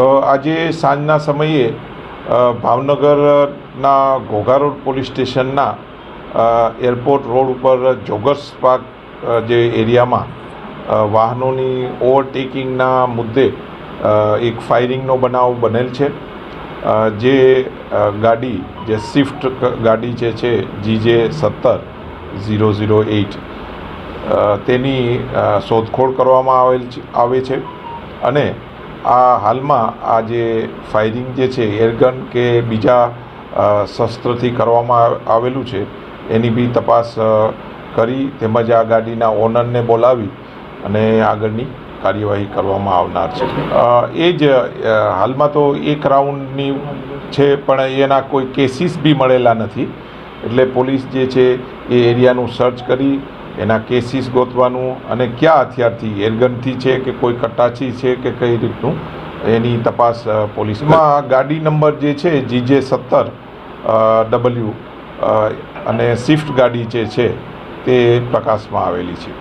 આજે સાંજના સમયે ભાવનગરના ઘોઘા રોડ પોલીસ સ્ટેશનના એરપોર્ટ રોડ ઉપર જોગર્સ પાર્ક જે એરિયામાં વાહનોની ઓવરટેકિંગના મુદ્દે એક ફાયરિંગનો બનાવ બનેલ છે. જે ગાડી, જે સ્વિફ્ટ ગાડી જે છે, જીજે સત્તર ઝીરો ઝીરો એઇટ તેની શોધખોળ કરવામાં આવેલ આવે છે. અને આ હાલમાં આ જે ફાયરિંગ જે છે એરગન કે બીજા શસ્ત્રથી કરવામાં આવેલું છે, એની બી તપાસ કરી તેમજ આ ગાડીના ઓનરને બોલાવી અને આગળની કાર્યવાહી કરવામાં આવનાર છે. એ જ હાલમાં તો એક રાઉન્ડની છે, પણ એના કોઈ કેસીસ બી મળેલા નથી. એટલે પોલીસ જે છે, એ એરિયાનું સર્ચ કરી એના કેસીસ ગોતવાનું અને કયા હથિયારથી? એરગનથી છે કે કોઈ કટાચી છે કે કઈ રીતનું? એની તપાસ પોલીસમાં ગાડી નંબર જે છે, જીજે સત્તર ડબલ્યુ અને સ્વિફ્ટ ગાડી જે છે, તે પ્રકાશમાં આવેલી છે.